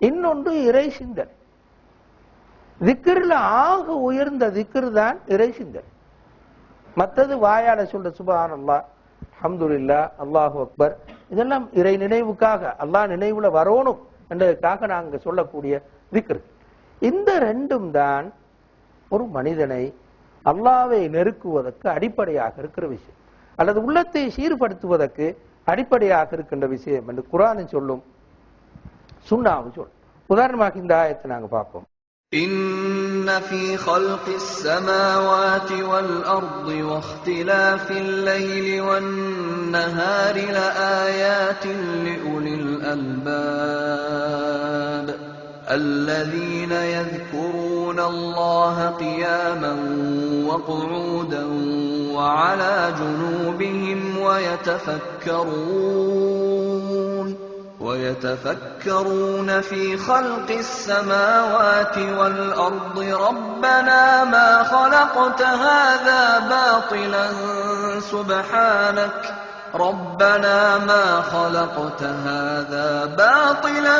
இன்னொன்று இறை சிந்தனை. திக்ரில் ஆக உயர்ந்த திக்ர் தான் இறை சிந்தனை. மற்றது வாயால சொல்ற சுபஹான் அல்லாஹ் அல்ஹம்துலில்லாஹ் அல்லாஹு அக்பர் இதெல்லாம் இறை நினைவுக்காக அல்லாஹ் நினைவுல வரணும் என்றதுக்காக நாங்க சொல்லக்கூடிய திக்ர் இந்த ரெண்டும் தான் ஒரு மனிதனை அல்லாவை நெருக்குவதற்கு அடிப்படையாக இருக்கிற விஷயம். அல்லது உள்ளத்தை சீர்படுத்துவதற்கு அடிப்படையாக இருக்கின்ற விஷயம் என்று குரான் சொல்லும் சுண்ணாவும் சொல்லும் உதாரணமாக இந்த ஆயத்தை நாங்க பார்ப்போம் إن في خلق السماوات والأرض واختلاف الليل والنهار لآيات لأولي الألباب الذين يذكرون الله قياما وقعودا وعلى جنوبهم ويتفكرون ويتفكرون في خلق السماوات والأرض ربنا ما خلقت هذا باطلا سبحانك ربنا ما خلقت هذا باطلا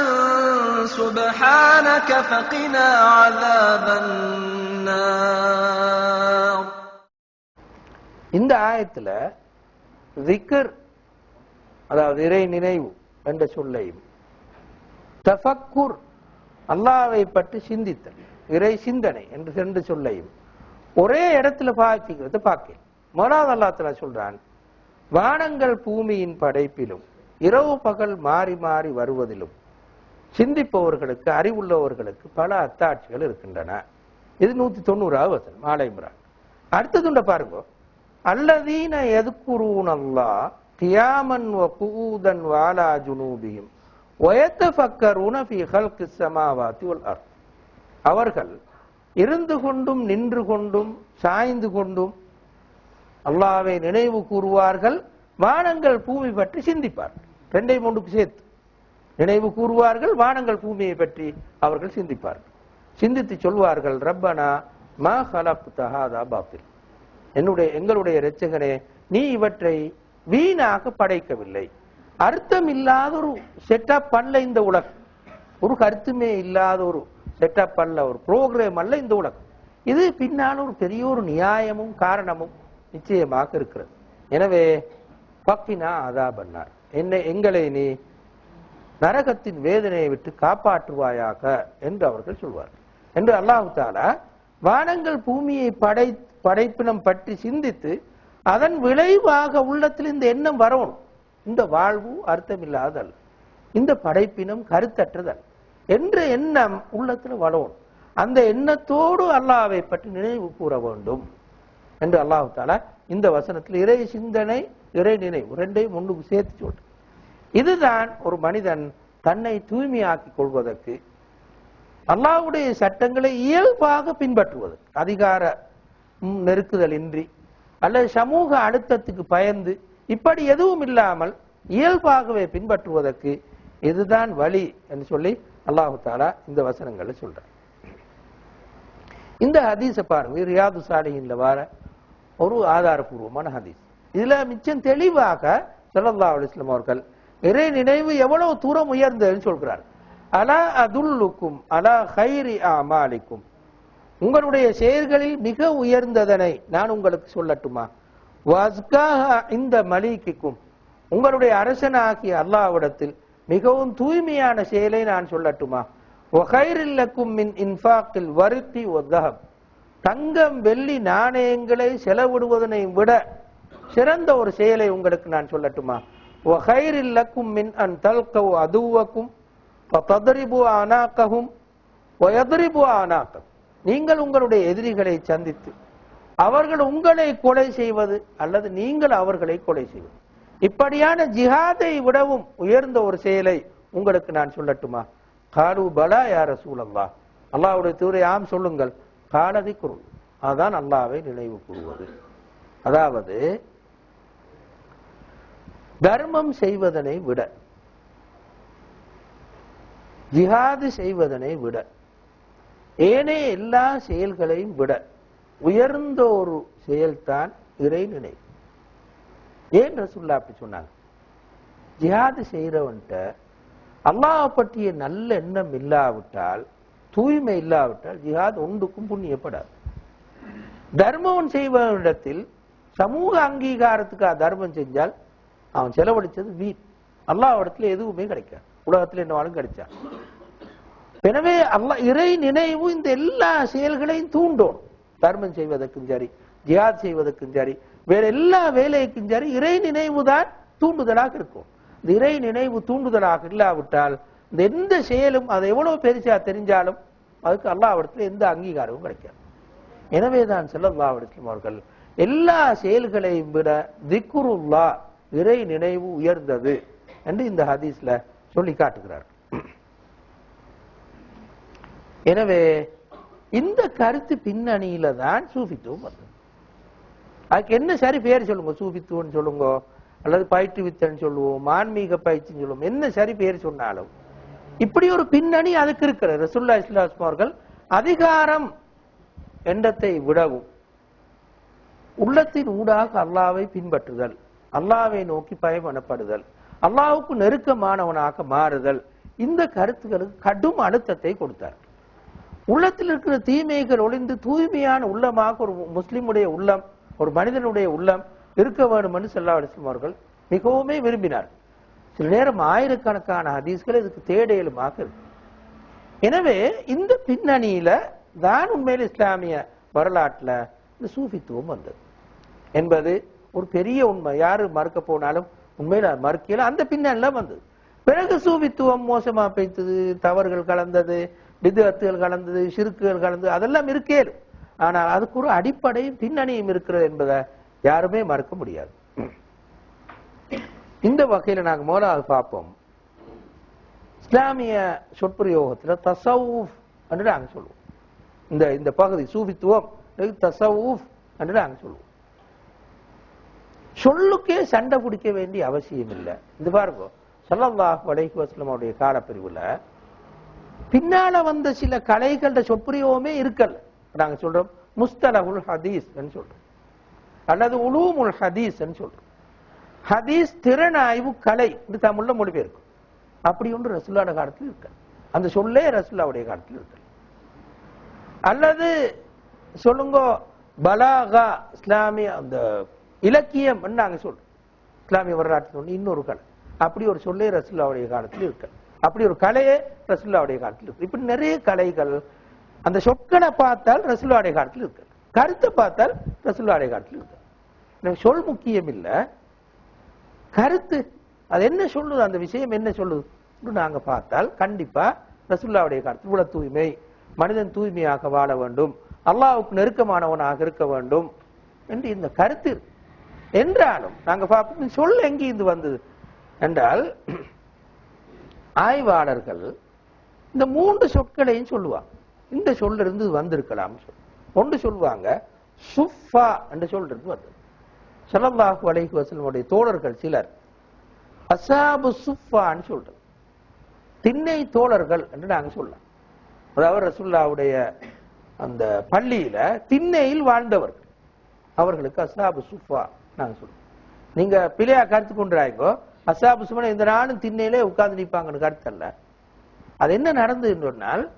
سبحانك فقنا عذاب النار இந்த ஆயத்துல திக்ர் அதாவது இறை நினைவு என்ற சொல்லையும் தஃபக்குர் அல்லாவை பற்றி சிந்தித்தல் இறை சிந்தனை என்று ரெண்டு சொல்லையும். ஒரே இடத்துல பாய்ச்சிக்கிறது பார்க்க முதலாவது அல்லாத்துல சொல்றான் வானங்கள் பூமியின் படைப்பிலும் இரவு பகல் மாறி மாறி வருவதிலும் சிந்திப்பவர்களுக்கு அறிவுள்ளவர்களுக்கு பல அத்தாட்சிகள் இருக்கின்றன. இது நூத்தி தொண்ணூறாவது வசனம் ஆலைமுறான் அடுத்ததுண்ட பாருங்க. அல்லதீன எதுக்குரூன் அல்லா கியாமன் வ குஊதன் வாலா ஜுனூபியும் வயத்தஃபக்கரூன ஃபீ ஹல்கி ஸமாவாத்தி அவர்கள் இருந்து கொண்டும் நின்று கொண்டும் சாய்ந்து கொண்டும் அல்லாவை நினைவு கூறுவார்கள் வானங்கள் பூமி பற்றி சிந்திப்பார் ரெண்டை மூன்று சேர்த்து நினைவு கூறுவார்கள் வானங்கள் பூமியை பற்றி அவர்கள் சிந்திப்பார்கள் சிந்தித்து சொல்வார்கள் ரப்பனா மா ஹலப் தஹாதா பாத்தில் என்னுடைய எங்களுடைய இரட்சகனே நீ இவற்றை வீணாக படைக்கவில்லை. அர்த்தம் இல்லாத ஒரு செட்டப் அல்ல இந்த உலகம். ஒரு கருத்துமே இல்லாத ஒரு செட்டப் அல்ல ஒரு ப்ரோக்ராம் அல்ல இந்த உலகம். இது பின்னால் ஒரு பெரிய ஒரு நியாயமும் காரணமும் நிச்சயமாக இருக்கிறது. எனவே பக்கினா அதா பண்ணார் என்னை எங்களை நீ நரகத்தின் வேதனையை விட்டு காப்பாற்றுவாயாக என்று அவர்கள் சொல்வார் என்று அல்லாஹு தாலா வானங்கள் பூமியை படை படைப்பினம் பற்றி சிந்தித்து அதன் விளைவாக உள்ளத்தில் இந்த எண்ணம் வரணும். இந்த வாழ்வு அர்த்தமில்லாதல். இந்த படைப்பினம் கருத்தற்றதல். என்ற எண்ணம் உள்ளத்தில் வரணும். அந்த எண்ணத்தோடு அல்லாவை பற்றி நினைவு கூற வேண்டும். என்று அல்லாஹு தாலா இந்த வசனத்தில் இறை சிந்தனை இறை நினைவு ரெண்டையும் முன்னுக்கு சேர்த்து சொல்ற இதுதான் ஒரு மனிதன் தன்னை தூய்மையாக்கிக் கொள்வதற்கு அல்லாவுடைய சட்டங்களை இயல்பாக பின்பற்றுவது. அதிகார நெருக்குதல் இன்றி. அல்லது சமூக அழுத்தத்துக்கு பயந்து இப்படி எதுவும் இல்லாமல் இயல்பாகவே பின்பற்றுவதற்கு இதுதான் வழி என்று சொல்லி அல்லாஹு தாலா இந்த வசனங்களை சொல்றார். இந்த ஹதீஸை பாருங்க. ரியாது சாலிஹின்ல வர ஒரு ஆதாரபூர்வமான ஹதீஸ். இதுல மிச்சம் தெளிவாக சொல்லல்லா அலைஹி அவர்கள் இறை நினைவு எவ்வளவு தூரம் உயர்ந்ததுன்னு சொல்கிறார் அலா அதுல்லுக்கும் அலா ஹைரி அமாலிக்கும். உங்களுடைய செயல்களில் மிக உயர்ந்ததனை நான் உங்களுக்கு சொல்லட்டுமா? வஸ்காஹ இந்த மலிக்கிக்கும் உங்களுடைய அரசனாகிய அல்லாவிடத்தில் மிகவும் தூய்மையான செயலை நான் சொல்லட்டுமா? ஒகைரில்லக்கும் மின் இன்ஃபாக்கில் வருத்தி ஒத்தகம் தங்கம் வெள்ளி நாணயங்களை செலவிடுவதனை விட சிறந்த ஒரு செயலை உங்களுக்கு நான் சொல்லட்டுமா? ஒகைரில்லக்கும் மின் அன் தல்கவ் அதுவக்கும் ததரிபு ஆனாக்கவும் ஒயதரிபு அனாக்கம் நீங்கள் உங்களுடைய எதிரிகளை சந்தித்து அவர்கள் உங்களை கொலை செய்வது அல்லது நீங்கள் அவர்களை கொலை செய்வது. இப்படியான ஜிஹாதை விடவும் உயர்ந்த ஒரு செயலை உங்களுக்கு நான் சொல்லட்டுமா? காலு பலா யார சூழல்லா அல்லாவுடைய தூரை ஆம் சொல்லுங்கள். காலதி குருள் அதான் அல்லாவை நினைவு கூறுவது. அதாவது தர்மம் செய்வதனை விட ஜிஹாது செய்வதனை விட ஏனே எல்லா செயல்களையும் விட உயர்ந்த ஒரு செயல்தான் இறை நினைவு ஏன் ரசுல்லா அப்படி சொன்னாங்க? ஜிஹாது செய்யறவன்ட்ட அல்லாவை பற்றிய நல்ல எண்ணம் இல்லாவிட்டால் தூய்மை இல்லாவிட்டால் ஜிஹாத் ஒன்றுக்கும் புண்ணியப்படாது. தர்மம் செய்வனிடத்தில் சமூக அங்கீகாரத்துக்கு தர்மம் செஞ்சால் அவன் செலவழிச்சது வீண். அல்லாவிடத்துல எதுவுமே கிடைக்காது. உலகத்துல என்னவாலும் கிடைச்சா? எனவே அல்லாஹ் இறை நினைவு இந்த எல்லா செயல்களையும் தூண்டும். தர்மம் செய்வதற்கும் சரி ஜியாத் செய்வதற்கும் சரி வேற எல்லா வேலைக்கும் சரி இறை நினைவு தான் தூண்டுதலாக இருக்கும். இந்த இறை நினைவு தூண்டுதலாக இல்லாவிட்டால் இந்த எந்த செயலும் அது எவ்வளவு பெருசா தெரிஞ்சாலும் அதுக்கு அல்லாவிடத்துல எந்த அங்கீகாரமும் கிடைக்காது. எனவே தான் செல்லல்லா அவர்கள் எல்லா செயல்களையும் விட திக்குருல்லா இறை நினைவு உயர்ந்தது என்று இந்த ஹதீஸ்ல சொல்லி காட்டுகிறார்கள். எனவே இந்த கருத்து பின்னணியில தான் சூஃபித்துவம் வந்தது அதுக்கு என்ன சரி பேர் சொல்லுங்க சூஃபித்துவம்னு சொல்லுங்க அல்லது பயிற்றுவித்தன்னு சொல்லுவோம் ஆன்மீக பயிற்சின்னு சொல்லுவோம் என்ன சரி பேர் சொன்னாலும். இப்படி ஒரு பின்னணி அதுக்கு இருக்கிறது. ரசுல்லா இஸ்லாம் அவர்கள் அதிகாரம் எண்ணத்தை விடவும் உள்ளத்தின் ஊடாக அல்லாவை பின்பற்றுதல் அல்லாவை நோக்கி பயமனப்படுதல் அல்லாவுக்கு நெருக்கமானவனாக மாறுதல் இந்த கருத்துக்களுக்கு கடும் அழுத்தத்தை கொடுத்தார். உள்ளத்தில் இருக்கிற தீமைகள் ஒளிந்து தூய்மையான உள்ளமாக ஒரு முஸ்லிமுடைய உள்ளம் ஒரு மனிதனுடைய உள்ளம் இருக்க வேண்டும் என்று செல்லா அவர்கள் மிகவுமே விரும்பினார். சில நேரம் ஆயிரக்கணக்கான ஹதீஸ்கள் இதுக்கு தேடையலுமாக இருக்கு. எனவே இந்த பின்னணியில தான் உண்மையில் இஸ்லாமிய வரலாற்றுல இந்த சூஃபித்துவம் வந்தது. என்பது ஒரு பெரிய உண்மை. யாரு மறுக்க போனாலும் உண்மையில மறுக்கையில அந்த பின்னணில வந்தது. பிறகு சூஃபித்துவம் மோசமா பேய்த்தது தவறுகள் கலந்தது விதத்துகள் கலந்தது சிறுக்குகள் கலந்தது அதெல்லாம் இருக்கே ஆனால் அதுக்கு ஒரு அடிப்படையும் பின்னணியும் இருக்கிறது என்பதை யாருமே மறுக்க முடியாது. இந்த வகையில நாங்க முதலாவது பார்ப்போம். இஸ்லாமிய சொற்பிரயோகத்துல தசவுஃப் என்று நாங்கள் சொல்லுவோம். இந்த இந்த பகுதி சூபித்துவம் தசவுஃப் என்று நாங்கள் சொல்லுவோம். சொல்லுக்கே சண்டை பிடிக்க வேண்டிய அவசியம் இல்லை. இது பாருங்க சல்லாஹ் அலைஹி வஸல்லமுடைய காலப்பிரிவுல பின்னால வந்த சில கலைகள சொற்புரியவுமே இருக்கல. நாங்க சொல்றோம் முஸ்தலகுல் ஹதீஸ் சொல்றோம். அல்லது உலூமுல் ஹதீஸ் சொல்றோம். ஹதீஸ் திறனாய்வு கலை இது தமிழ்ல மொழிபெயர்க்கும். அப்படி ஒன்று ரசுல்லாட காலத்தில் இருக்க அந்த சொல்லே ரசுல்லாவுடைய காலத்தில் இருக்க அல்லது சொல்லுங்க பலாகா இஸ்லாமிய அந்த இலக்கியம் நாங்க சொல்றோம். இஸ்லாமிய வரலாற்று இன்னொரு கலை. அப்படி ஒரு சொல்லே ரசுல்லாவுடைய காலத்தில் இருக்க அப்படி ஒரு கலையே ரசுல்லாவுடைய காலத்தில் இருக்கு. இப்படி நிறைய கலைகள் அந்த சொற்களை பார்த்தால் ரசுல்லாவுடைய காலத்தில் இருக்கு. கருத்தை பார்த்தால் ரசுல்லாவுடைய காலத்தில் இருக்கு. எனக்கு சொல் முக்கியம் இல்லை. கருத்து அது என்ன சொல்லுது அந்த விஷயம் என்ன சொல்லுது நாங்க பார்த்தால் கண்டிப்பா ரசுல்லாவுடைய காலத்தில் உள்ள தூய்மை மனிதன் தூய்மையாக வாழ வேண்டும் அல்லாவுக்கு நெருக்கமானவனாக இருக்க வேண்டும் என்று இந்த கருத்து. என்றாலும் நாங்க பார்ப்போம் சொல் எங்கே இது வந்தது? என்றால் ஆய்வாளர்கள் இந்த மூன்று சொற்களையும் சொல்லுவாங்க. இந்த சொல்ல இருந்து வந்திருக்கலாம் ஒன்று சொல்லுவாங்க சுஃபா என்ற சொல் இருந்து வந்தது. ஸல்லல்லாஹு அலைஹி வசலமுடைய தோழர்கள் சிலர் அசாபு சுஃபான்னு சொல்றது. திண்ணை தோழர்கள் என்று நாங்க சொல்லலாம். அதாவது ரசுல்லாவுடைய அந்த பள்ளியில திண்ணையில் வாழ்ந்தவர்கள். அவர்களுக்கு அசாபு சுஃபா நாங்க சொல்லுவோம் நீங்க பிள்ளையா கருத்து கொண்டுறாய்ங்கோ அசாபு சுமன இந்த நாளும் திண்ணையிலே உட்கார்ந்து நிற்பாங்கன்னு கருத்தல்ல. அது என்ன நடந்ததுன்னு சொன்னால்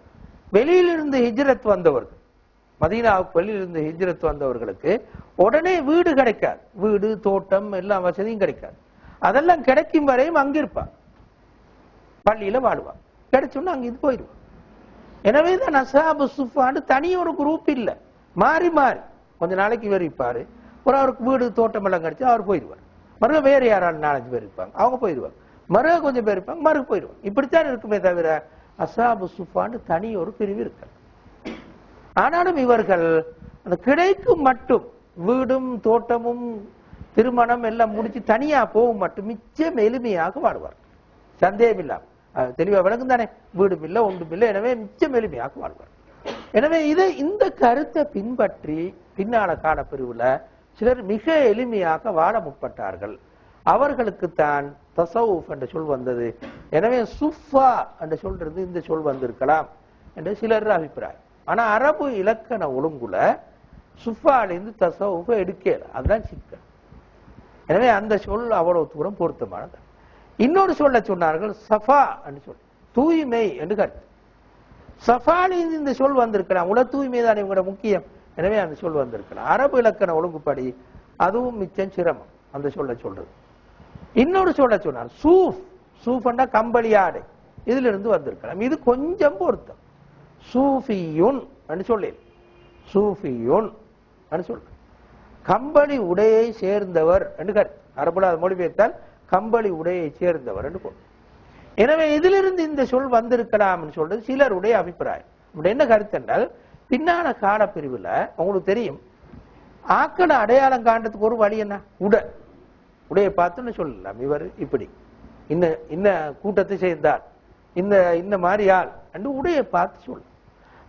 வெளியிலிருந்து ஹிஜ்ரத் வந்தவர்கள் மதீனாவுக்கு வெளியிலிருந்து ஹிஜ்ரத் வந்தவர்களுக்கு உடனே வீடு கிடைக்காது. வீடு தோட்டம் எல்லா வசதியும் கிடைக்காது. அதெல்லாம் கிடைக்கும் வரையும் அங்க இருப்பான். பள்ளியில வாடுவான் கிடைச்சோன்னா அங்க இது போயிடுவான். எனவே தான் அசாபு சுஃபான்னு தனி ஒரு குரூப் இல்லை. மாறி மாறி. கொஞ்ச நாளைக்கு இவர் இருப்பாரு. ஒரு அவருக்கு வீடு தோட்டம் எல்லாம் கிடைச்சா அவர் போயிடுவார். மறுக வேற யாராலும் நாலஞ்சு பேர் இருப்பாங்க. அவங்க போயிடுவாங்க. மறுக கொஞ்சம் பேர் இருப்பாங்க. மறுக போயிடுவாங்க. இப்படித்தான் இருக்குமே தவிர அசாபு சுஃபான்னு தனி ஒரு பிரிவு இருக்காங்க ஆனாலும் இவர்கள் அந்த கிடைக்கும் மட்டும் வீடும் தோட்டமும் திருமணம் எல்லாம் முடிச்சு தனியா போகும் மட்டும் மிச்சம் எளிமையாக வாழ்வார் சந்தேகம் இல்லாம தெளிவா விளங்கும் தானே வீடும் இல்லை ஒன்றும் இல்லை எனவே மிச்சம் எளிமையாக வாழ்வார் எனவே இதை இந்த கருத்தை பின்பற்றி பின்னால காலப்பிரிவுல சிலர் மிக எளிமையாக வாழ முற்பட்டார்கள். அவர்களுக்கு தான் தசவுஃப் என்ற சொல் வந்தது. எனவே சுஃபா என்ற சொல்றது இந்த சொல் வந்திருக்கலாம் என்று சிலர் அபிப்பிராயம். ஆனா அரபு இலக்கண ஒழுங்குல சுஃபாலேருந்து தசவுஃப எடுக்கல. அதுதான் சிக்கல். எனவே அந்த சொல் அவ்வளவு தூரம் பொருத்தமானது. இன்னொரு சொல்ல சொன்னார்கள் சஃபா என்று சொல். தூய்மை என்று கருத்து. சஃபாலேருந்து இந்த சொல் வந்திருக்கலாம். உல தூய்மை தான் இவங்களோட முக்கியம். எனவே அந்த சொல் வந்திருக்கலாம் அரபு இலக்கண ஒழுங்குப்படி அதுவும் மிச்சம் சிரமம். அந்த சொல்ல சொல்றது. இன்னொரு சொல்ல சொன்னார் சூஃப். சூஃபண்டா கம்பளி ஆடை. இதுல இருந்து வந்திருக்கலாம் இது கொஞ்சம் பொருத்தம். சூஃபியுன் என்று சொல்லி சூஃபியுன் என்று சொல்ற. கம்பளி உடையை சேர்ந்தவர் என்று கருத்து அரபுல அது மொழிபெயர்த்தால் கம்பளி உடையை சேர்ந்தவர் என்று பொருள். எனவே இதிலிருந்து இந்த சொல் வந்திருக்கலாம் சொல்றது சிலருடைய அபிப்பிராயம். என்ன கருத்து என்றால் பின்னான காலப்பிரிவுல உங்களுக்கு தெரியும். ஆக்களை அடையாளம் காண்றதுக்கு ஒரு வழி என்ன? உடை. உடையை பார்த்துன்னு சொல்லலாம். இவர் இப்படி. இன்ன இன்ன கூட்டத்தை சேர்ந்தார். இந்த இந்த மாதிரி ஆள். என்று உடையை பார்த்து சொல்லலாம்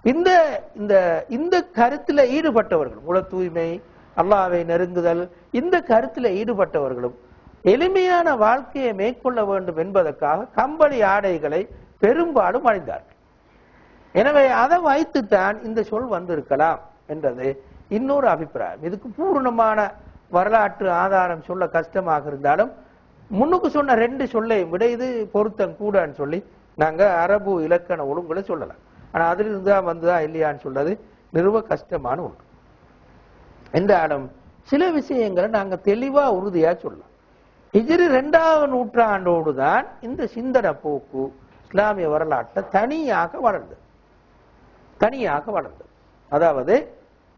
இந்த இந்த இந்த கருத்துல ஈடுபட்டவர்கள் உல தூய்மை அல்லாவை நெருங்குதல் இந்த கருத்துல ஈடுபட்டவர்களும் எளிமையான வாழ்க்கையை மேற்கொள்ள வேண்டும் என்பதற்காக கம்பளி ஆடைகளை பெரும்பாலும் அணிந்தார்கள். எனவே அதை வைத்துத்தான் இந்த சொல் வந்திருக்கலாம் என்றது இன்னொரு அபிப்பிராயம். இதுக்கு பூர்ணமான வரலாற்று ஆதாரம் சொல்ல கஷ்டமாக இருந்தாலும் முன்னுக்கு சொன்ன ரெண்டு சொல்லையும் விட இது பொருத்தம் கூடன்னு சொல்லி நாங்க அரபு இலக்கண ஒழுங்குகளை சொல்லலாம். ஆனா அதிலிருந்து தான் வந்துதா இல்லையான்னு சொல்றது நிறுவ கஷ்டமான ஒன்று. என்றாலும் சில விஷயங்களை நாங்க தெளிவா உறுதியா சொல்லலாம். ஹிஜ்ரி ரெண்டாவது நூற்றாண்டோடு தான் இந்த சிந்தன போக்கு இஸ்லாமிய வரலாற்றில் தனியாக வளர்ந்தது. தனியாக வளர்ந்தது. அதாவது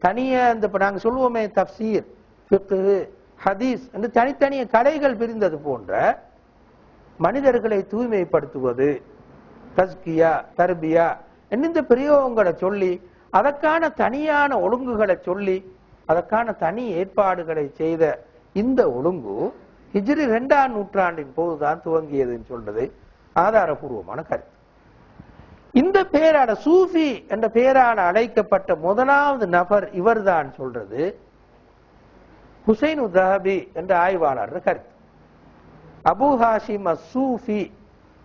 தனியாக இந்த இப்போ நாங்கள் சொல்லுவோமே தப்சீர் ஃபிக்ஹு ஹதீஸ் என்று தனித்தனிய கலைகள் பிரிந்தது போன்ற மனிதர்களை தூய்மைப்படுத்துவது தஸ்கியா தர்பியா இந்த பிரயோகங்களை சொல்லி அதற்கான தனியான ஒழுங்குகளை சொல்லி அதற்கான தனி ஏற்பாடுகளை செய்த இந்த ஒழுங்கு ஹிஜ்ரி ரெண்டாம் நூற்றாண்டின் போதுதான் துவங்கியதுன்னு சொல்றது ஆதாரபூர்வமான கருத்து. இந்த பெயரான சூஃபி என்ற பெயரான அழைக்கப்பட்ட முதலாவது நபர் இவர்தான் சொல்றது. ஹுசைன் உதாபி என்ற ஆய்வாளர் கருத்து. அபு ஹாஷிம் அசூஃபி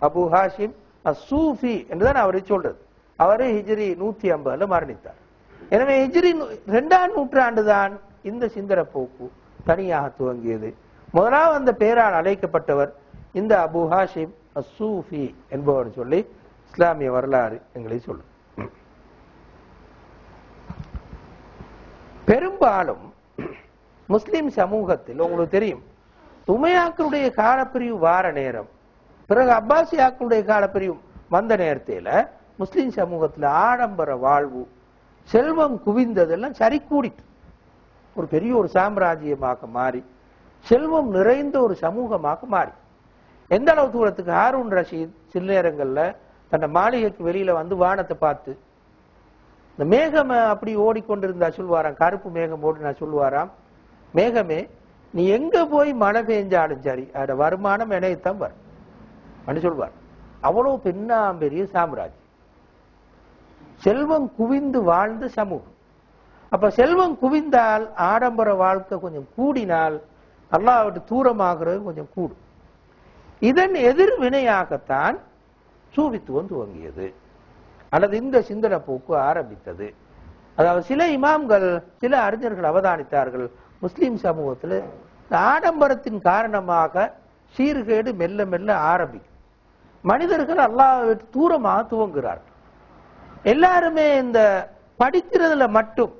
அபு ஹாஷிம் அசூஃபி என்றுதான் அவரை சொல்றது. அவரு ஹிஜ்ரி நூத்தி ஐம்பதுல மரணித்தார். எனவே ஹிஜ்ரி ரெண்டாம் இரண்டாம் நூற்றாண்டு தான் இந்த சிந்தன போக்கு தனியாக துவங்கியது. முதலாவது அந்த பெயரால் அழைக்கப்பட்டவர் இந்த அபு ஹாஷிம் அசூஃபி என்பவர் சொல்லி இஸ்லாமிய வரலாறு எங்களை சொல்லும். பெரும்பாலும் முஸ்லிம் சமூகத்தில் உங்களுக்கு தெரியும் துமையாக்களுடைய காலப்பிரிவு வார நேரம் பிறகு அப்பாசியாக்களுடைய காலப்பிரிவு வந்த நேரத்தில முஸ்லிம் சமூகத்துல ஆடம்பர வாழ்வு செல்வம் குவிந்ததெல்லாம் சரி கூடிட்டு ஒரு பெரிய ஒரு சாம்ராஜ்யமாக மாறி செல்வம் நிறைந்த ஒரு சமூகமாக மாறி. எந்த அளவு தூரத்துக்கு ஹாரூன் ரஷீத் சில நேரங்கள்ல தன்னை மாளிகைக்கு வெளியில வந்து வானத்தை பார்த்து இந்த மேகம் அப்படி ஓடிக்கொண்டிருந்தா சொல்வாராம் கருப்பு மேகம் ஓடி நான் சொல்லுவாராம் மேகமே நீ எங்க போய் மழை பெஞ்சாலும் சரி அதோட வருமானம் இணையத்தான் வரும். அப்படின்னு சொல்வார். அவ்வளவு பெண்ணாம்பெரிய சாம்ராஜ்யம். செல்வம் குவிந்து வாழ்ந்த சமூகம். அப்ப செல்வம் குவிந்தால் ஆடம்பர வாழ்க்கை கொஞ்சம் கூடினால் அல்லாவிட்டு தூரமாகிறது கொஞ்சம் கூடும். இதன் எதிர்வினையாகத்தான் சூபித்துவம் துவங்கியது அல்லது இந்த சிந்தனை போக்கு ஆரம்பித்தது. அதாவது சில இமாம்கள் சில அறிஞர்கள் அவதானித்தார்கள். முஸ்லீம் சமூகத்தில் ஆடம்பரத்தின் காரணமாக சீர்கேடு மெல்ல மெல்ல ஆரம்பிக்கும். மனிதர்கள் அல்லாஹ் விட்டு தூரமாக துவங்குகிறார்கள். எல்லாருமே இந்த படிக்கிறதுல மட்டும்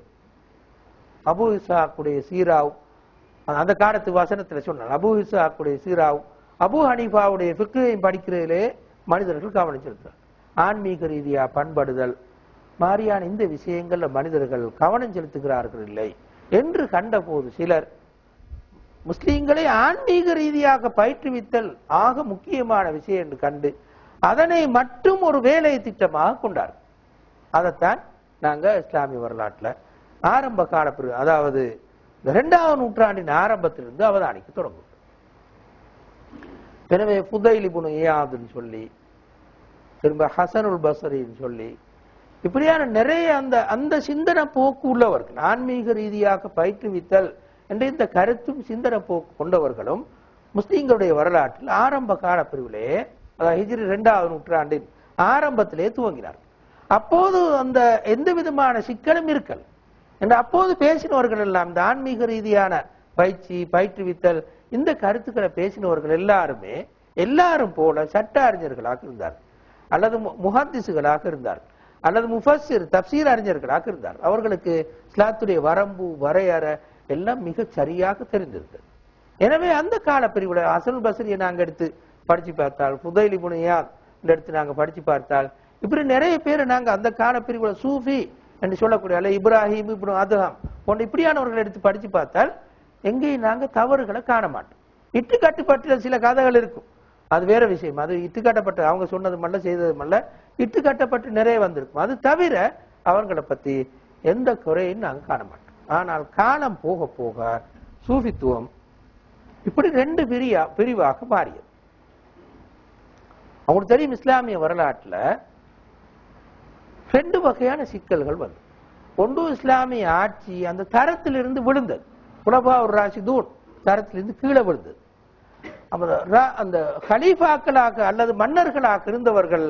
அபு இசாக்குடைய சீராவ் அந்த காலத்து வசனத்தில் சொன்னார் அபு இசாக்குடைய சீராவ் அபு ஹனீஃபாவுடைய ஃபிக்கையும் படிக்கிறதிலே மனிதர்கள் கவனம் செலுத்துறார் ஆன்மீக ரீதியா பண்படுதல். மாதிரியான இந்த விஷயங்கள்ல மனிதர்கள் கவனம் செலுத்துகிறார்கள் இல்லை என்று கண்டபோது சிலர் முஸ்லீம்களை ஆன்மீக ரீதியாக பயிற்றுவித்தல் ஆக முக்கியமான விஷயம் என்று கண்டு அதனை மட்டும் ஒரு வேலை திட்டமாக கொண்டார் அதைத்தான் நாங்க இஸ்லாமிய வரலாற்றுல ஆரம்ப கால அதாவது இரண்டாவது நூற்றாண்டின் ஆரம்பத்திலிருந்து அவதானிக்க தொடங்கும் எனவே புதைலி புனு ஏயாதுன்னு சொல்லி திரும்ப ஹசனுல் பசரின்னு சொல்லி இப்படியான நிறைய அந்த அந்த சிந்தனை போக்கு உள்ளவர்கள் ஆன்மீக ரீதியாக பயிற்றுவித்தல் என்ற இந்த கருத்தும் சிந்தனை போக்கு கொண்டவர்களும் முஸ்லீம்களுடைய வரலாற்றில் ஆரம்ப கால பிரிவிலே அதாவது ஹிஜ்ரி ரெண்டாவது நூற்றாண்டின் ஆரம்பத்திலே துவங்கினார் அப்போது அந்த எந்த விதமான சிக்கலும் இருக்கல். என்று அப்போது பேசினவர்கள் எல்லாம் இந்த ஆன்மீக ரீதியான பயிற்சி பயிற்றுவித்தல் இந்த கருத்துக்களை பேசினவர்கள் எல்லாருமே எல்லாரும் போல சட்ட அறிஞர்களாக இருந்தார்கள். அல்லது முஹாத்திசுகளாக இருந்தார் அல்லது முஃபஸ்ஸிர் தப்சீர் அறிஞர்களாக இருந்தார் அவர்களுக்கு இஸ்லாத்துடைய வரம்பு வரையறை எல்லாம் மிக சரியாக தெரிந்திருந்தது. எனவே அந்த கால பிரிவுல அசல் பசரியை நாங்க எடுத்து படிச்சு பார்த்தால் புதைலி புனியா எடுத்து நாங்க படிச்சு பார்த்தால் இப்படி நிறைய பேர் நாங்க அந்த கால பிரிவுல சூஃபி என்று சொல்லக்கூடிய அல்ல இப்ராஹிம் இப்னு அதுஹாம் போன்ற இப்படியானவர்களை எடுத்து படிச்சு பார்த்தால் எங்கேயும் நாங்க தவறுகளை காண மாட்டோம். இட்டு கட்டுப்பட்ட சில கதைகள் இருக்கும். அது வேற விஷயம். அது இட்டுக்கட்டப்பட்டு அவங்க சொன்னது மல்ல செய்தது மல்ல இட்டுக்கட்டப்பட்டு நிறைய வந்திருக்கும். அது தவிர அவர்களை பத்தி எந்த குறையும் நாங்க காண மாட்டோம். ஆனால் காலம் போக போக சூஃபித்துவம் இப்படி ரெண்டு பிரியா பிரிவாக மாறியது. அவங்களுக்கு தெரியும் இஸ்லாமிய வரலாற்றுல ரெண்டு வகையான சிக்கல்கள் வந்து ஒன்று இஸ்லாமிய ஆட்சி அந்த தரத்திலிருந்து விழுந்தது. புலபா ஒரு ராசி தூண் தரத்திலிருந்து கீழே விழுந்தது. அந்த ஹலீஃபாக்களாக அல்லது மன்னர்களாக இருந்தவர்கள்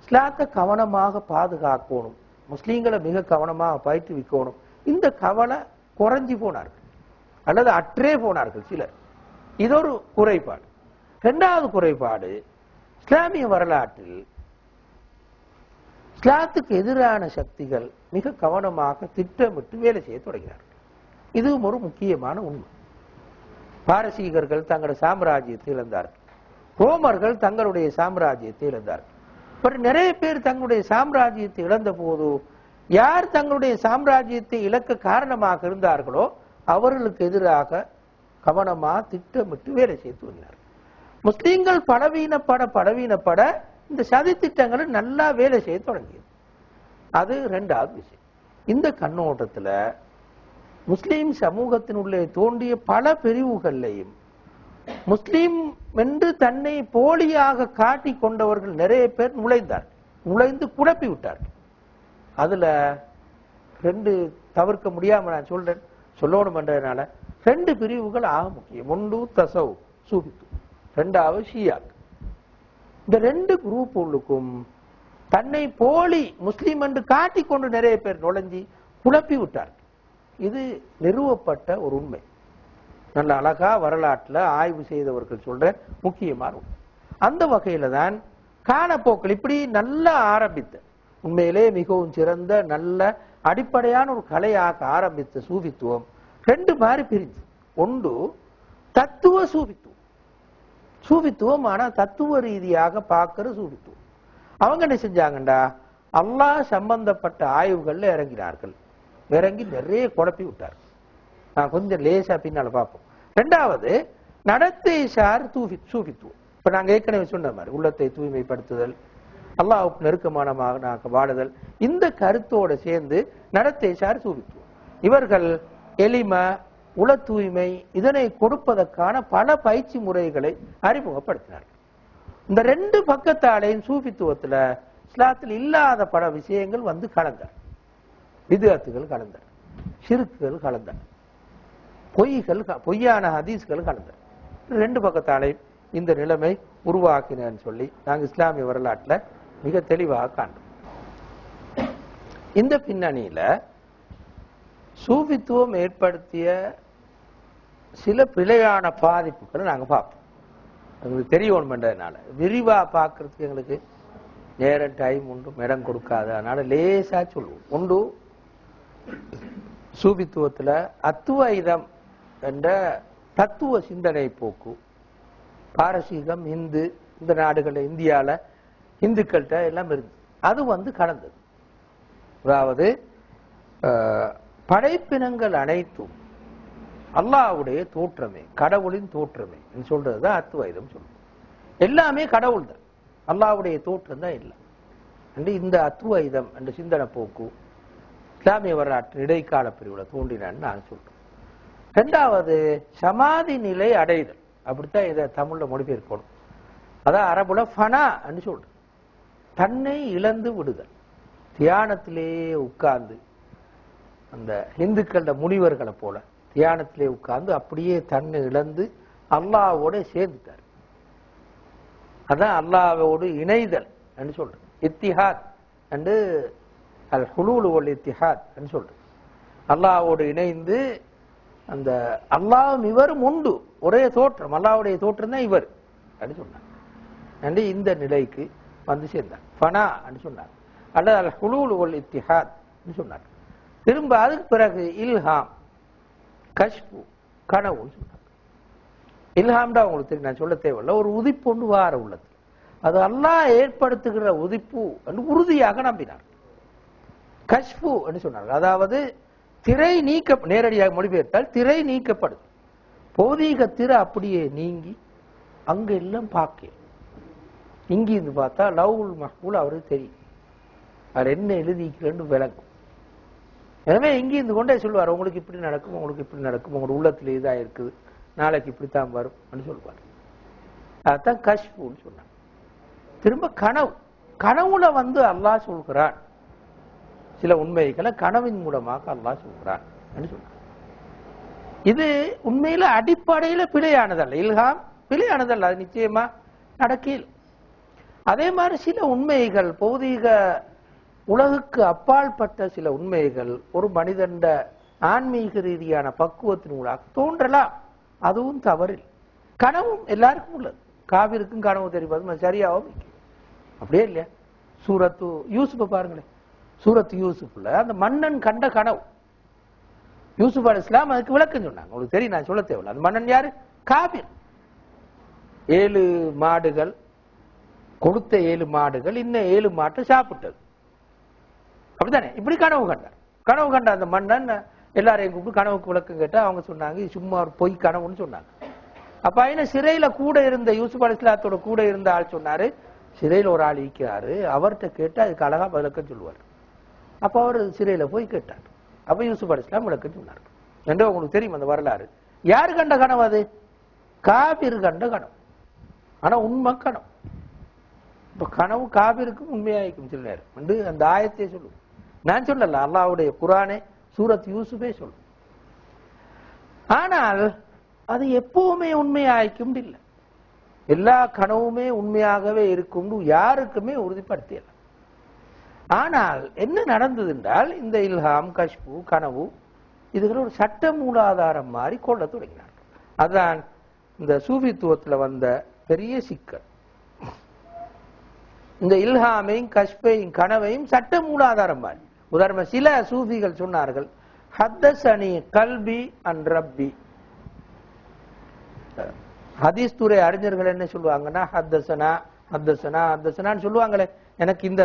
இஸ்லாத்தை கவனமாக பாதுகாக்கணும். முஸ்லீம்களை மிக கவனமாக பயிற்றுவிக்கணும் இந்த கவலை குறைஞ்சி போனார்கள். அல்லது அற்றே போனார்கள் சிலர். இது ஒரு குறைபாடு. இரண்டாவது குறைபாடு இஸ்லாமிய வரலாற்றில் இஸ்லாத்துக்கு எதிரான சக்திகள் மிக கவனமாக திட்டமிட்டு வேலை செய்ய தொடங்கினார்கள். இதுவும் ஒரு முக்கியமான உண்மை. பாரசீகர்கள் தங்களுடைய சாம்ராஜ்யத்தை இழந்தார்கள். ரோமர்கள் தங்களுடைய சாம்ராஜ்யத்தை இழந்தார்கள். பட் நிறைய பேர் தங்களுடைய சாம்ராஜ்யத்தை இழந்த போது யார் தங்களுடைய சாம்ராஜ்யத்தை இழக்க காரணமாக இருந்தார்களோ அவர்களுக்கு எதிராக கவனமா திட்டமிட்டு வேலை செய்து வந்தார். முஸ்லீம்கள் பலவீனப்பட பலவீனப்பட இந்த சதி திட்டங்களை நல்லா வேலை செய்ய தொடங்கியது. அது ரெண்டாவது விஷயம். இந்த கண்ணோட்டத்தில் முஸ்லீம் சமூகத்தினுள்ளே தோன்றிய பல பிரிவுகள்லையும் முஸ்லீம் என்று தன்னை போலியாக காட்டிக் கொண்டவர்கள் நிறைய பேர் நுழைந்தார். நுழைந்து குழப்பி விட்டார்கள். அதுல ரெண்டு தவிர்க்க முடியாம நான் சொல்றேன். சொல்லணும் என்றதுனால ரெண்டு பிரிவுகள் ஆக முக்கியம். ஒன்று தசவு சூபித்து. ரெண்டாவது ஷியாக். இந்த ரெண்டு குரூப் உள்ளுக்கும் தன்னை போலி முஸ்லீம் என்று காட்டிக்கொண்டு நிறைய பேர் நுழைஞ்சி குழப்பி விட்டார்கள். இது நிறுவப்பட்ட ஒரு உண்மை. நல்ல அழகா வரலாற்றில் ஆய்வு செய்தவர்கள் சொல்ற முக்கியமான உண்மை. அந்த வகையில தான் காலப்போக்கில் இப்படி நல்லா ஆரம்பித்த உண்மையிலே மிகவும் சிறந்த நல்ல அடிப்படையான ஒரு கலையாக ஆரம்பித்த சூபித்துவம் ரெண்டு மாதிரி பிரிஞ்சு. ஒன்று தத்துவ சூபித்துவம். சூபித்துவம் ஆனா தத்துவ ரீதியாக பார்க்கிற சூபித்துவம். அவங்க என்ன செஞ்சாங்கண்டா? அல்லாஹ் சம்பந்தப்பட்ட ஆய்வுகள்ல இறங்கினார்கள். இறங்கி நிறைய குழப்பி விட்டார். நான் கொஞ்சம் லேசா பின்னால பார்ப்போம். ரெண்டாவது நடத்தை சார் தூவி சூபித்துவம். இப்ப நாங்க ஏற்கனவே சொன்ன மாதிரி உள்ளத்தை தூய்மைப்படுத்துதல் அல்லாவுக்கு நெருக்கமானமாக நாங்க வாழுதல் இந்த கருத்தோட சேர்ந்து நடத்தை சார் சூபித்துவம். இவர்கள் எளிம உள தூய்மை இதனை கொடுப்பதற்கான பல பயிற்சி முறைகளை அறிமுகப்படுத்தினார்கள். இந்த ரெண்டு பக்கத்தாலையும் சூபித்துவத்துல இஸ்லாத்தில் இல்லாத பல விஷயங்கள் வந்து கலந்தார். விதத்துகள் கலந்தார் சிறுக்குகள் கலந்தார் பொய்கள் பொய்யான ஹதீஸ்கள் கலந்தார் ரெண்டு பக்கத்தாலே இந்த நிலைமை உருவாக்கினேன்னு சொல்லி நாங்க இஸ்லாமிய வரலாற்றுல மிக தெளிவாக காண்றோம். இந்த பின்னணியில சூபித்துவம் ஏற்படுத்திய சில பிழையான பாதிப்புகளை நாங்க பார்ப்போம். எங்களுக்கு தெரியணுமென்றதுனால விரிவா பார்க்கறதுக்கு எங்களுக்கு நேரம் டைம் உண்டு இடம் கொடுக்காது அதனால லேசா சொல்லுவோம். உண்டு சூபித்துவத்தில் அத்துவைதம் என்ற தத்துவ சிந்தனை போக்கு. பாரசீகம் இந்து இந்த நாடுகளில் இந்தியால இந்துக்கள்கிட்ட எல்லாம் இருந்து. அது வந்து கடந்தது அதாவது படைப்பினங்கள் அனைத்தும் அல்லாஹ்வுடைய தோற்றமே கடவுளின் தோற்றமே சொல்றது சொல்றதுதான் அத்துவைதம் சொல்லும் எல்லாமே கடவுள் தான் அல்லாவுடைய தோற்றம் தான் இல்லை இந்த அத்துவைதம் என்ற சிந்தனை போக்கு இஸ்லாமிய வரலாற்று இடைக்கால பிரிவுல தோன்றினான்னு நான் சொல்றேன். ரெண்டாவது சமாதி நிலை அடைதல். அப்படித்தான் இதை தமிழ்ல மொழிபெயர்க்கணும். அதான் அரபுல ஃபனா அப்படின்னு சொல்றேன். தன்னை இழந்து விடுதல். தியானத்திலேயே உட்கார்ந்து அந்த இந்துக்கள முனிவர்களை போல தியானத்திலே உட்கார்ந்து அப்படியே தன்னை இழந்து அல்லாவோட சேர்ந்துட்டார். அதான் அல்லாவோடு இணைதல் சொல்றேன். இத்திஹாத் அண்டு அல் ஹுலூலு ஒல் இத்திஹாத் என்று சொல்றேன் அல்லாஹ்வோடு இணைந்து அந்த அல்லாவும் இவரும் உண்டு. ஒரே தோற்றம். அல்லாவுடைய தோற்றம் தான் இவர் அப்படின்னு சொன்னார். என்று இந்த நிலைக்கு வந்து சேர்ந்தார். ஃபனா அப்படின்னு சொன்னார். அல்லது அல் ஹுலூல் ஒல் இத்திஹாத் சொன்னார். திரும்ப அதுக்கு பிறகு இல்ஹாம் கஷ்பு கனவுன்னு சொன்னார். இல்ஹாம்டா உங்களுக்கு தெரியும். நான் சொல்ல தேவையில்ல. ஒரு உதிப்பு ஒன்று வார உள்ளது. அது அல்லாஹ் ஏற்படுத்துகிற உதிப்பு என்று உறுதியாக நம்பினார். கஷ்பு என்று சொன்னார் அதாவது திரை நீக்க நேரடியாக மொழிபெயர்த்தால் திரை நீக்கப்படுது பௌதீக திரை அப்படியே நீங்கி அங்க எல்லாம் பார்க்க இங்கே இருந்து பார்த்தா லவ்ல் மஹ்பூல் அவருக்கு தெரியும். அவர் என்ன எழுதிக்கிறேன்னு விளக்கும் எனவே இங்கே இருந்து கொண்டே சொல்லுவார் உங்களுக்கு இப்படி நடக்கும்? உங்களுக்கு இப்படி நடக்கும்? உங்களோட உள்ளத்துல இதா இருக்குது. நாளைக்கு இப்படித்தான் வரும் அப்படின்னு சொல்லுவார் அதான் கஷ்புன்னு சொன்னார். திரும்ப கனவு. கனவுல வந்து அல்லாஹ் சொல்கிறான். சில உண்மைகளை கனவின் மூலமாக அல்லாஹ் சொல்கிறான் இது உண்மையில அடிப்படையில பிழையானதல்ல. இல்ஹாம் பிழையானதல்ல. அது நிச்சயமா நடக்கையில் அதே மாதிரி சில உண்மைகள் பௌதீக உலகுக்கு அப்பாற்பட்ட சில உண்மைகள் ஒரு மனிதண்ட ஆன்மீக ரீதியான பக்குவத்தின் ஊடாக தோன்றலாம். அதுவும் தவறில். கனவும் எல்லாருக்கும் உள்ளது. காவிருக்கும் கனவு தெரிவது சரியாகவும் அப்படியே இல்லையா? சூரத்து யூசுப்பை பாருங்களேன். சூரத் யூசுஃபில் அந்த மன்னன் கண்ட கனவு. யூசுப் அலி இஸ்லாம் அதுக்கு விளக்கம் சொன்னாங்க. உங்களுக்கு தெரியும் நான் சொல்ல தேவையில்லை. அந்த மன்னன் யாரு? காபிர். ஏழு மாடுகள் கொடுத்த ஏழு மாடுகள் இன்னும் ஏழு மாட்டை சாப்பிட்டது. அப்படித்தானே? இப்படி கனவு கண்டார். கனவு கண்ட அந்த மன்னன் எல்லாரையும் கூப்பிட்டு கனவுக்கு விளக்கம் கேட்டால் அவங்க சொன்னாங்க சும்மா பொய் கனவுன்னு சொன்னாங்க. அப்ப என்ன சிறையில கூட இருந்த யூசுப் அலி இஸ்லாத்தோட கூட இருந்த ஆள் சொன்னாரு சிறையில ஒரு ஆள் இருக்கிறாரு அவர்கிட்ட கேட்டு அதுக்கு அழகா விளக்கம் சொல்லுவாரு. அப்ப அவர் சிறையில போய் கேட்டார். அப்ப யூசுப் அலி இஸ்லாம் சொன்னார். என்று உங்களுக்கு தெரியும் அந்த வரலாறு? யாரு கண்ட கனவு அது? காபிர் கண்ட கனவு. ஆனா உண்மை கனவு. இப்ப கனவு காபிருக்கும் உண்மையாயிருக்கும் சில நேரம். என்று அந்த ஆயத்தை சொல்லும். நான் சொல்லல அல்லாஹ்வுடைய குரானே சூரத் யூசுஃபே சொல்லும். ஆனால் அது எப்பவுமே உண்மையாய்க்கும் இல்லை. எல்லா கனவுமே உண்மையாகவே இருக்கும்னு யாருக்குமே உறுதிப்படுத்தியல. ஆனால் என்ன நடந்தது என்றால் இந்த இல்ஹாம் கஷ்பு கனவு இதுகள் ஒரு சட்ட மூலாதாரம் மாதிரி கொள்ள தொடங்கினார் அதுதான் இந்த சூஃபித்துவத்துல வந்த பெரிய சிக்கல். இந்த இல்ஹாமையும் கஷ்பையும் கனவையும் சட்ட மூலாதாரம் மாதிரி உதாரணமா சில சூஃபிகள் சொன்னார்கள் ஹத்தசனி கல்பி அண்ட் ரப்பி. ஹதீஸ் துறை அறிஞர்கள் என்ன சொல்லுவாங்கன்னா ஹத்தசனா ஹத்தசனா ஹத்தசனான்னு சொல்லுவாங்களே எனக்கு இந்த